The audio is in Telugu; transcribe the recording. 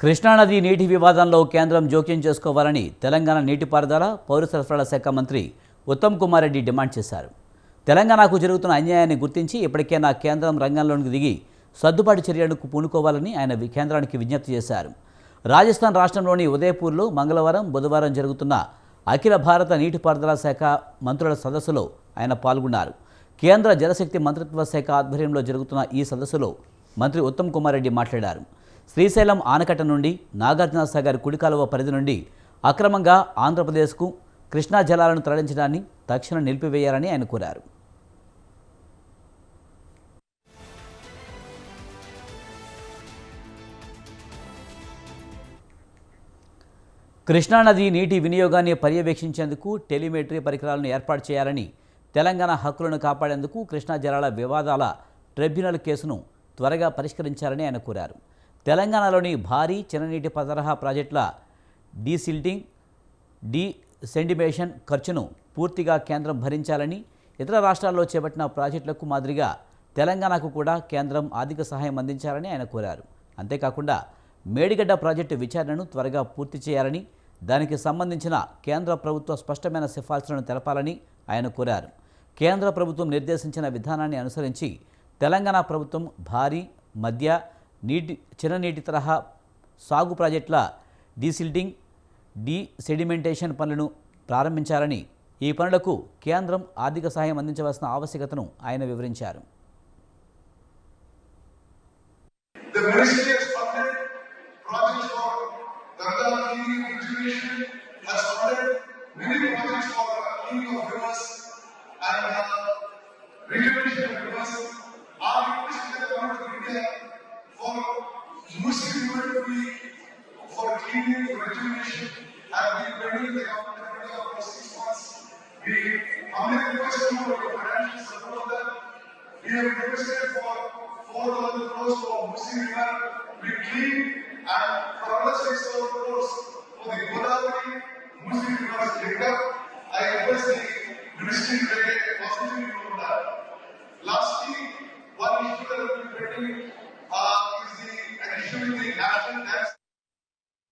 కృష్ణానది నీటి వివాదంలో కేంద్రం జోక్యం చేసుకోవాలని తెలంగాణ నీటిపారుదల పౌర సరఫరాల శాఖ మంత్రి ఉత్తమ్ కుమార్ రెడ్డి డిమాండ్ చేశారు. తెలంగాణకు జరుగుతున్న అన్యాయాన్ని గుర్తించి ఇప్పటికైనా కేంద్రం రంగంలోకి దిగి సర్దుబాటు చర్యలకు పూనుకోవాలని ఆయన కేంద్రానికి విజ్ఞప్తి చేశారు. రాజస్థాన్ రాష్ట్రంలోని ఉదయపూర్లో మంగళవారం బుధవారం జరుగుతున్న అఖిల భారత నీటిపారుదల శాఖ మంత్రుల సదస్సులో ఆయన పాల్గొన్నారు. కేంద్ర జలశక్తి మంత్రిత్వ శాఖ ఆధ్వర్యంలో జరుగుతున్న ఈ సదస్సులో మంత్రి ఉత్తమ్ కుమార్ రెడ్డి మాట్లాడారు. శ్రీశైలం ఆనకట్ట నుండి నాగార్జునసాగర్ కుడికాలువ పరిధి నుండి అక్రమంగా ఆంధ్రప్రదేశ్కు కృష్ణా జలాలను తరలించడాన్ని తక్షణం నిలిపివేయాలని ఆయన కోరారు. కృష్ణానది నీటి వినియోగాన్ని పర్యవేక్షించేందుకు టెలిమెట్రీ పరికరాలను ఏర్పాటు చేయాలని తెలంగాణ హక్కులను కాపాడేందుకు కృష్ణా జలాల వివాదాల ట్రిబ్యునల్ కేసును త్వరగా పరిష్కరించాలని ఆయన కోరారు. తెలంగాణలోని భారీ చిన్ననీటి తరహా ప్రాజెక్టుల డీసిల్టింగ్ డీ సెండిమేషన్ ఖర్చును పూర్తిగా కేంద్రం భరించాలని ఇతర రాష్ట్రాల్లో చేపట్టిన ప్రాజెక్టులకు మాదిరిగా తెలంగాణకు కూడా కేంద్రం ఆర్థిక సహాయం అందించాలని ఆయన కోరారు. అంతేకాకుండా మేడిగడ్డ ప్రాజెక్టు విచారణను త్వరగా పూర్తి చేయాలని దానికి సంబంధించిన కేంద్ర ప్రభుత్వ స్పష్టమైన సిఫార్సులను తెలపాలని ఆయన కోరారు. కేంద్ర ప్రభుత్వం నిర్దేశించిన విధానాన్ని అనుసరించి తెలంగాణ ప్రభుత్వం భారీ మధ్య నీటి చిన్ననీటి తరహా సాగు ప్రాజెక్టుల డీసిల్టింగ్ డీ సెడిమెంటేషన్ పనులను ప్రారంభించాలని ఈ పనులకు కేంద్రం ఆర్థిక సహాయం అందించవలసిన ఆవశ్యకతను ఆయన వివరించారు. The ministry Muslim women for cleaning, rejuvenation have been bringing the government for six months. We humbly request you for your financial support of that. We have invested for 4,000 crores for Muslim women. We clean and for another 6,000 crores for the Godavari Muslim women's breakup. I request the ministry to take a that. Lastly, one issue that has been